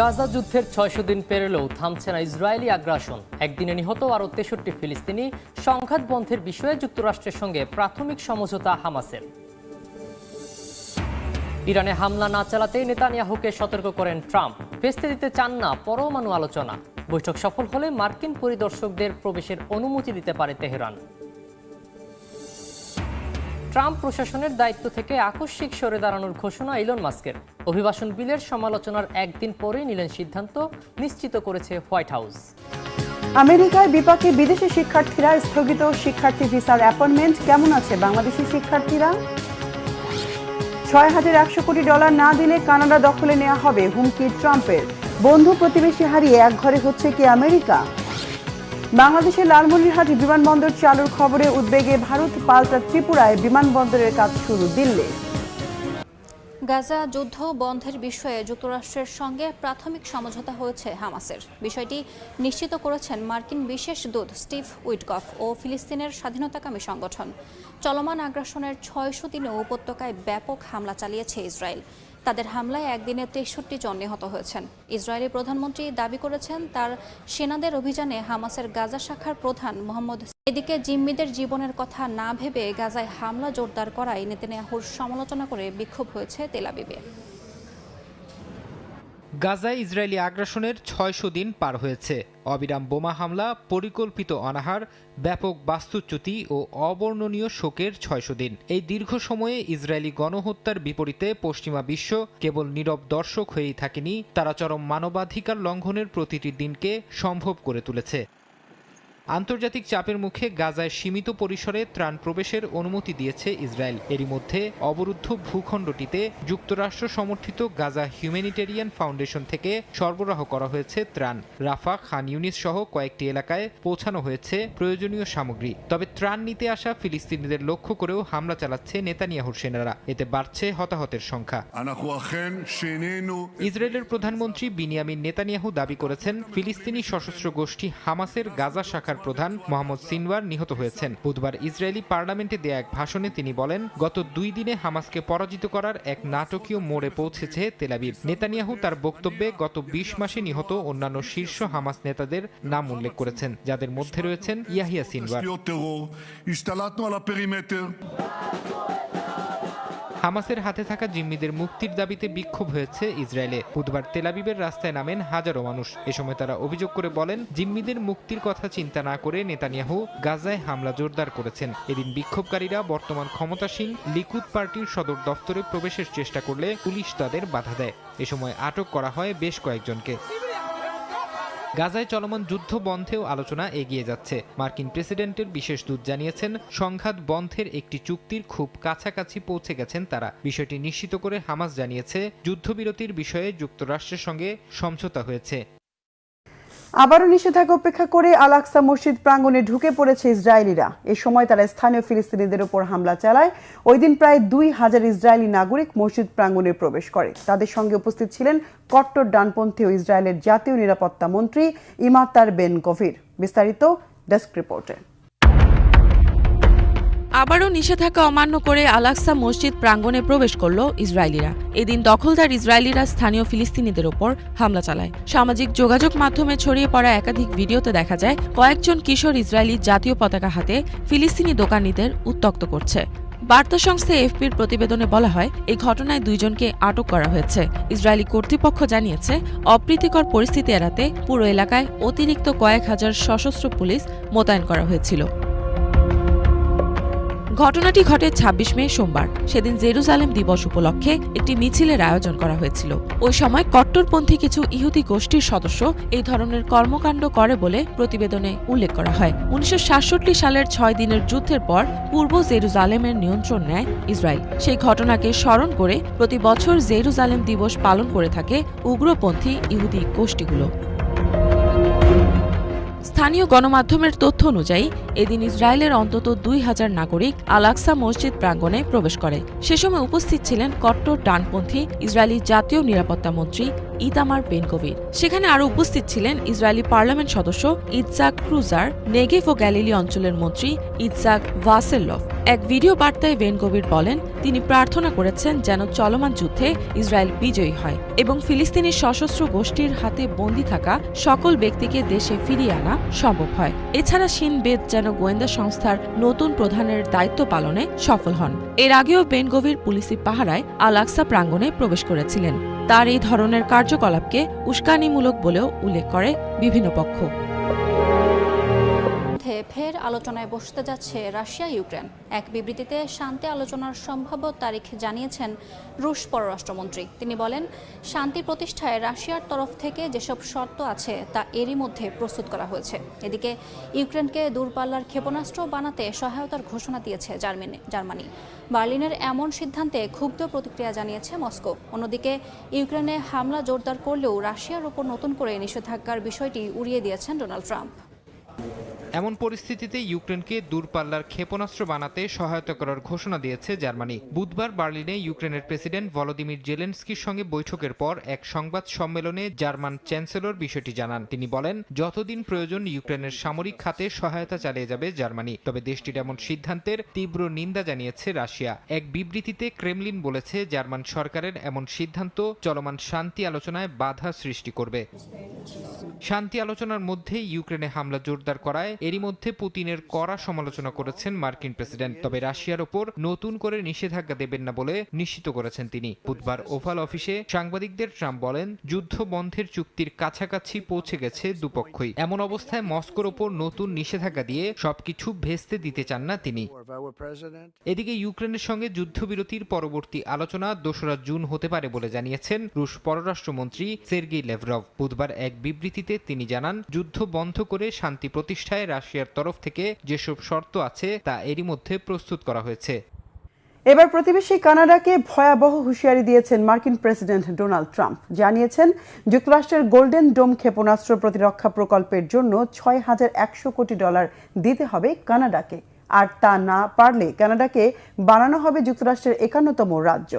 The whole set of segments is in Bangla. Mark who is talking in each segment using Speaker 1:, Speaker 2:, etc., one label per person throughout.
Speaker 1: গাজা যুদ্ধের ছয়শ দিন পেরলেও থামছে না ইসরায়েলি আগ্রাসন একদিনে নিহত আরও তেষট্টি ফিলিস্তিনি সংঘাত বন্ধের বিষয়ে যুক্তরাষ্ট্রের সঙ্গে প্রাথমিক সমঝোতা হামাসের ইরানে হামলা না চালাতেই নেতানিয়াহুকে সতর্ক করেন ট্রাম্প ভেস্তে দিতে চান না পরমাণু আলোচনা বৈঠক সফল হলে মার্কিন পরিদর্শকদের প্রবেশের অনুমতি দিতে পারে তেহরান ট্রাম্প প্রশাসনের দায়িত্ব থেকে আকস্মিক সরে দাঁড়ানোর ঘোষণা ইলন মাস্কের অভিবাসন বিলের সমালোচনার একদিন পরেই নিলেন সিদ্ধান্ত নিশ্চিত করেছে হোয়াইট হাউস
Speaker 2: আমেরিকায় বিপাকে বিদেশি শিক্ষার্থীরা স্থগিত শিক্ষার্থী ভিসার অ্যাপয়েন্টমেন্ট কেমন আছে বাংলাদেশি শিক্ষার্থীরা ছয় হাজার একশো কোটি ডলার না দিলে কানাডা দখলে নেওয়া হবে হুমকি ট্রাম্পের বন্ধু প্রতিবেশী হারিয়ে একঘরে হচ্ছে কি আমেরিকা বাংলাদেশের লালমনিরহাট বিমানবন্দর চালুর খবরে উদ্বেগে ভারত পাল্টা ত্রিপুরায় বিমানবন্দরের কাজ শুরু দিল্লি
Speaker 3: গাজা যুদ্ধ বন্ধের বিষয়ে যুক্তরাষ্ট্রের সঙ্গে প্রাথমিক সমঝোতা হয়েছে হামাসের বিষয়টি নিশ্চিত করেছেন মার্কিন বিশেষ দূত স্টিভ উইটকফ ও ফিলিস্তিনের স্বাধীনতাকামী সংগঠন চলমান আগ্রাসনের ছয়শো দিনে উপত্যকায় ব্যাপক হামলা চালিয়েছে ইসরায়েল তাদের হামলায় একদিনে তেষট্টি জন নিহত হয়েছেন ইসরায়েলি প্রধানমন্ত্রী দাবি করেছেন তার সেনাদের অভিযানে হামাসের গাজা শাখার প্রধান মোহাম্মদ এদিকে জিম্মিদের জীবনের কথা না ভেবে গাজায় হামলা জোরদার করায় নেতেনিয়াহুর সমালোচনা করে বিক্ষোভ হয়েছে তেলাবিবে
Speaker 4: গাজায় ইসরায়েলি আগ্রাসনের ছয়শো দিন পার হয়েছে অবিরাম বোমা হামলা পরিকল্পিত অনাহার ব্যাপক বাস্তুচ্যুতি ও অবর্ণনীয় শোকের ছয়শো দিন এই দীর্ঘ সময়ে ইসরায়েলি গণহত্যার বিপরীতে পশ্চিমা বিশ্ব কেবল নীরব দর্শক হয়েই থাকেনি তারা চরম মানবাধিকার লঙ্ঘনের প্রতিটি দিনকে সম্ভব করে তুলেছে আন্তর্জাতিক চাপের মুখে গাজায় সীমিত পরিসরে ত্রাণ প্রবেশের অনুমতি দিয়েছে ইসরায়েল এরই মধ্যে অবরুদ্ধ ভূখণ্ডটিতে যুক্তরাষ্ট্র সমর্থিত গাজা হিউম্যানিটেরিয়ান ফাউন্ডেশন থেকে সরবরাহ করা হয়েছে ত্রাণ রাফা খান ইউনিস সহ কয়েকটি এলাকায় পৌঁছানো হয়েছে প্রয়োজনীয় সামগ্রী তবে ত্রাণ নিতে আসা ফিলিস্তিনিদের লক্ষ্য করেও হামলা চালাচ্ছে নেতানিয়াহুর সেনারা এতে বাড়ছে হতাহতের সংখ্যা ইসরায়েলের প্রধানমন্ত্রী বিনিয়ামিন নেতানিয়াহু দাবি করেছেন ফিলিস্তিনি সশস্ত্র গোষ্ঠী হামাসের গাজা শাখার শাখার প্রধান মোহাম্মদ সিনওয়ার নিহত হয়েছেন বুধবার ইসরায়েলি পার্লামেন্টে দেয়া এক ভাষণে তিনি বলেন গত দুই দিনে হামাসকে পরাজিত করার এক নাটকীয় মোড়ে পৌঁছেছে তেলাবিব নেতানিয়াহু তার বক্তব্যে গত বিশ মাসে নিহত অন্যান্য শীর্ষ হামাস নেতাদের নাম উল্লেখ করেছেন যাদের মধ্যে রয়েছেন ইয়াহিয়া সিনওয়ার হামাসের হাতে থাকা জিম্মিদের মুক্তির দাবিতে বিক্ষোভ হয়েছে ইসরায়েলে বুধবার তেলাবিবের রাস্তায় নামেন হাজারো মানুষ এ সময় তারা অভিযোগ করে বলেন জিম্মিদের মুক্তির কথা চিন্তা না করে নেতানিয়াহু গাজায় হামলা জোরদার করেছেন এদিন বিক্ষোভকারীরা বর্তমান ক্ষমতাসীন লিকুদ পার্টির সদর দফতরে প্রবেশের চেষ্টা করলে পুলিশ তাদের বাধা দেয় এ সময় আটক করা হয় বেশ কয়েকজনকে গাজায় চলমান যুদ্ধ বন্ধেও আলোচনা এগিয়ে যাচ্ছে মার্কিন প্রেসিডেন্টের বিশেষ দূত জানিয়েছেন সংঘাত বন্ধের একটি চুক্তির খুব কাছাকাছি পৌঁছে গেছেন তারা বিষয়টি নিশ্চিত করে হামাস জানিয়েছে যুদ্ধবিরতির বিষয়ে যুক্তরাষ্ট্রের সঙ্গে সমঝোতা হয়েছে
Speaker 5: আবারও নিষেধাজ্ঞা উপেক্ষা করে আলাকসা মসজিদ প্রাঙ্গণে ঢুকে পড়েছে ইসরায়েলিরা এ সময় তারা স্থানীয় ফিলিস্তিনিদের ওপর হামলা চালায় ওই দিন প্রায় দুই হাজার ইসরায়েলি নাগরিক মসজিদ প্রাঙ্গণে প্রবেশ করে তাদের সঙ্গে উপস্থিত ছিলেন কট্টর ডানপন্থী ও ইসরায়েলের জাতীয় নিরাপত্তা মন্ত্রী ইমাতার বেন কভির বিস্তারিত ডেস্ক রিপোর্টে
Speaker 6: আবারও নিষেধাজ্ঞা অমান্য করে আলাক্সা মসজিদ প্রাঙ্গণে প্রবেশ করল ইসরায়েলিরা এদিন দখলদার ইসরায়েলিরা স্থানীয় ফিলিস্তিনিদের ওপর হামলা চালায় সামাজিক যোগাযোগ মাধ্যমে ছড়িয়ে পড়া একাধিক ভিডিওতে দেখা যায় কয়েকজন কিশোর ইসরায়েলি জাতীয় পতাকা হাতে ফিলিস্তিনি দোকানিদের উত্তক্ত করছে বার্তা সংস্থা এফপির প্রতিবেদনে বলা হয় এই ঘটনায় দুইজনকে আটক করা হয়েছে ইসরায়েলি কর্তৃপক্ষ জানিয়েছে অপ্রীতিকর পরিস্থিতি এড়াতে পুরো এলাকায় অতিরিক্ত কয়েক হাজার সশস্ত্র পুলিশ মোতায়েন করা হয়েছিল ঘটনাটি ঘটে ২৬ মে সোমবার সেদিন জেরুজালেম দিবস উপলক্ষে একটি মিছিলের আয়োজন করা হয়েছিল ওই সময় কট্টরপন্থী কিছু ইহুদি গোষ্ঠীর সদস্য এই ধরনের কর্মকাণ্ড করে বলে প্রতিবেদনে উল্লেখ করা হয় উনিশশো সালের ছয় দিনের যুদ্ধের পর পূর্ব জেরুজালেমের নিয়ন্ত্রণ নেয় ইসরায়েল সেই ঘটনাকে স্মরণ করে প্রতি বছর জেরুজালেম দিবস পালন করে থাকে উগ্রপন্থী ইহুদি গোষ্ঠীগুলো স্থানীয় গণমাধ্যমের তথ্য অনুযায়ী এদিন ইসরায়েলের অন্তত দুই হাজার নাগরিক আলাক্সা মসজিদ প্রাঙ্গনে প্রবেশ করে সে সময় উপস্থিত ছিলেন কট্টর ডানপন্থী ইসরায়েলি জাতীয় নিরাপত্তা মন্ত্রী ইতামার বেনকোভির সেখানে আরও উপস্থিত ছিলেন ইসরায়েলি পার্লামেন্ট সদস্য ইৎসাক ক্রুজার নেগেভ ও গ্যালিলি অঞ্চলের মন্ত্রী ইৎসাক ভাসেল্লভ এক ভিডিও বার্তায় বেনকোভির বলেন তিনি প্রার্থনা করেছেন যেন চলমান যুদ্ধে ইসরায়েল বিজয়ী হয় এবং ফিলিস্তিনি সশস্ত্র গোষ্ঠীর হাতে বন্দী থাকা সকল ব্যক্তিকে দেশে ফিরিয়ে আনা সম্ভব হয় এছাড়া সিনবেদ যেন যেন গোয়েন্দা সংস্থার নতুন প্রধানের দায়িত্ব পালনে সফল হন এর আগেও বেনগভীর পুলিশি পাহারায় আল আকসা প্রাঙ্গণে প্রবেশ করেছিলেন তার এই ধরনের কার্যকলাপকে উস্কানিমূলক বলেও উল্লেখ করে বিভিন্ন পক্ষ
Speaker 7: ফের আলোচনায় বসতে যাচ্ছে রাশিয়া ইউক্রেন এক বিবৃতিতে শান্তি আলোচনার সম্ভাব্য তারিখ জানিয়েছেন রুশ পররাষ্ট্রমন্ত্রী তিনি বলেন শান্তি প্রতিষ্ঠায় রাশিয়ার তরফ থেকে যেসব শর্ত আছে তা এরই মধ্যে প্রস্তুত করা হয়েছে এদিকে ইউক্রেনকে দূরপাল্লার ক্ষেপণাস্ত্র বানাতে সহায়তার ঘোষণা দিয়েছে জার্মানি জার্মানি বার্লিনের এমন সিদ্ধান্তে ক্ষুব্ধ প্রতিক্রিয়া জানিয়েছে মস্কো অন্যদিকে ইউক্রেনে হামলা জোরদার করলেও রাশিয়ার ওপর নতুন করে নিষেধাজ্ঞার বিষয়টি উড়িয়ে দিয়েছেন ডোনাল্ড ট্রাম্প
Speaker 8: এমন পরিস্থিতিতে ইউক্রেনকে দূরপাল্লার ক্ষেপণাস্ত্র বানাতে সহায়তা করার ঘোষণা দিয়েছে জার্মানি বুধবার বার্লিনে ইউক্রেনের প্রেসিডেন্ট ভলোদিমির জেলেন্সকির সঙ্গে বৈঠকের পর এক সংবাদ সম্মেলনে জার্মান চ্যান্সেলর বিষয়টি জানান তিনি বলেন যতদিন প্রয়োজন ইউক্রেনের সামরিক খাতে সহায়তা চালিয়ে যাবে জার্মানি তবে দেশটির এমন সিদ্ধান্তের তীব্র নিন্দা জানিয়েছে রাশিয়া এক বিবৃতিতে ক্রেমলিন বলেছে জার্মান সরকারের এমন সিদ্ধান্ত চলমান শান্তি আলোচনায় বাধা সৃষ্টি করবে শান্তি আলোচনার মধ্যে ইউক্রেনে হামলা জোরদার করায় এরই মধ্যে পুতিনের কড়া সমালোচনা করেছেন মার্কিন প্রেসিডেন্ট তবে রাশিয়ার ওপর নতুন করে নিষেধাজ্ঞা দেবেন না বলে নিশ্চিত করেছেন তিনি বুধবার ওভাল অফিসে সাংবাদিকদের ট্রাম্প বলেন যুদ্ধ বন্ধের চুক্তির কাছাকাছি পৌঁছে গেছে দুপক্ষই এমন অবস্থায় মস্কোর ওপর নতুন নিষেধাজ্ঞা দিয়ে সবকিছু ভেস্তে দিতে চান না তিনি এদিকে ইউক্রেনের সঙ্গে যুদ্ধবিরতির পরবর্তী আলোচনা দোসরা জুন হতে পারে বলে জানিয়েছেন রুশ পররাষ্ট্রমন্ত্রী সের্গি লেভরভ বুধবার এক এক বিবৃতিতে তিনি জানান যুদ্ধ বন্ধ করে শান্তি প্রতিষ্ঠায় রাশিয়ার তরফ থেকে যেসব শর্ত আছে তা এরই মধ্যে প্রস্তুত করা হয়েছে
Speaker 5: এবার প্রতিবেশী কানাডাকে ভয়াবহ হুঁশিয়ারি দিয়েছেন মার্কিন প্রেসিডেন্ট ডোনাল্ড ট্রাম্প জানিয়েছেন যুক্তরাষ্ট্রের গোল্ডেন ডোম ক্ষেপণাস্ত্র প্রতিরক্ষা প্রকল্পের জন্য ছয় হাজার একশো কোটি ডলার দিতে হবে কানাডাকে আর তা না পারলে কানাডাকে বানানো হবে যুক্তরাষ্ট্রের একান্নতম রাজ্য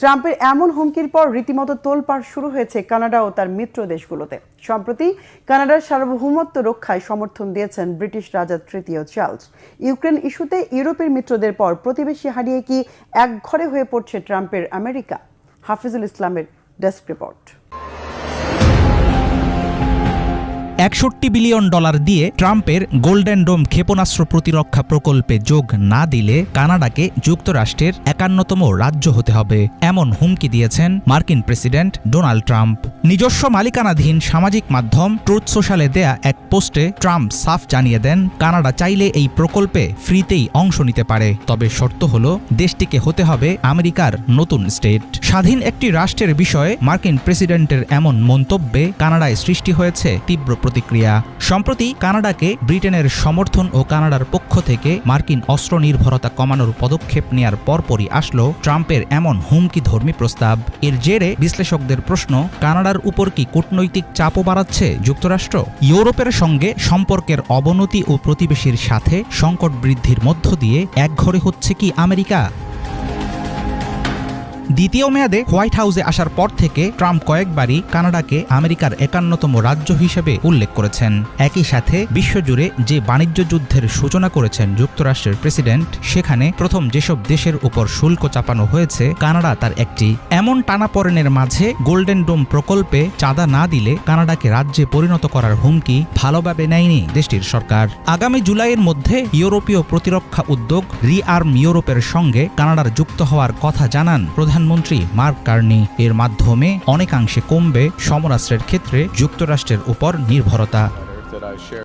Speaker 5: ট্রাম্পের এমন হুমকির পর রীতিমতো তোলপাড় শুরু হয়েছে কানাডা ও তার মিত্র দেশগুলোতে সম্প্রতি কানাডার সার্বভৌমত্ব রক্ষায় সমর্থন দিয়েছেন ব্রিটিশ রাজা তৃতীয় চার্লস ইউক্রেন ইস্যুতে ইউরোপের মিত্রদের পর প্রতিবেশী হারিয়ে কি একঘরে হয়ে পড়ছে ট্রাম্পের আমেরিকা হাফিজুল ইসলামের ডেস্ক রিপোর্ট
Speaker 9: একষট্টি বিলিয়ন ডলার দিয়ে ট্রাম্পের গোল্ডেন ডোম ক্ষেপণাস্ত্র প্রতিরক্ষা প্রকল্পে যোগ না দিলে কানাডাকে যুক্তরাষ্ট্রের একান্নতম রাজ্য হতে হবে এমন হুমকি দিয়েছেন মার্কিন প্রেসিডেন্ট ডোনাল্ড ট্রাম্প নিজস্ব মালিকানাধীন সামাজিক মাধ্যম ট্রুথ সোশ্যালে দেয়া এক পোস্টে ট্রাম্প সাফ জানিয়ে দেন কানাডা চাইলে এই প্রকল্পে ফ্রিতেই অংশ নিতে পারে তবে শর্ত হল দেশটিকে হতে হবে আমেরিকার নতুন স্টেট স্বাধীন একটি রাষ্ট্রের বিষয়ে মার্কিন প্রেসিডেন্টের এমন মন্তব্যে কানাডায় সৃষ্টি হয়েছে তীব্র প্রতিক্রিয়া সম্প্রতি কানাডাকে ব্রিটেনের সমর্থন ও কানাডার পক্ষ থেকে মার্কিন অস্ত্র নির্ভরতা কমানোর পদক্ষেপ নেয়ার পরপরই আসলো ট্রাম্পের এমন হুমকি ধর্মী প্রস্তাব এর জেরে বিশ্লেষকদের প্রশ্ন কানাডার উপর কি কূটনৈতিক চাপও বাড়াচ্ছে যুক্তরাষ্ট্র ইউরোপের সঙ্গে সম্পর্কের অবনতি ও প্রতিবেশীর সাথে সংকট বৃদ্ধির মধ্য দিয়ে একঘরে হচ্ছে কি আমেরিকা দ্বিতীয় মেয়াদে হোয়াইট হাউসে আসার পর থেকে ট্রাম্প কয়েকবারই কানাডাকে আমেরিকার একান্নতম রাজ্য হিসেবে উল্লেখ করেছেন একই সাথে বিশ্বজুড়ে যে বাণিজ্য যুদ্ধের সূচনা করেছেন যুক্তরাষ্ট্রের প্রেসিডেন্ট সেখানে প্রথম যেসব দেশের উপর শুল্ক চাপানো হয়েছে কানাডা তার একটি এমন টানাপড়েনের মাঝে গোল্ডেন ডোম প্রকল্পে চাঁদা না দিলে কানাডাকে রাজ্যে পরিণত করার হুমকি ভালোভাবে নেয়নি দেশটির সরকার আগামী জুলাইয়ের মধ্যে ইউরোপীয় প্রতিরক্ষা উদ্যোগ রিআর্ম ইউরোপের সঙ্গে কানাডার যুক্ত হওয়ার কথা জানান প্রধান প্রধানমন্ত্রী মার্ক কার্নি এর মাধ্যমে অনেকাংশে কমবে সমরাস্ত্রের ক্ষেত্রে যুক্তরাষ্ট্রের উপর নির্ভরতা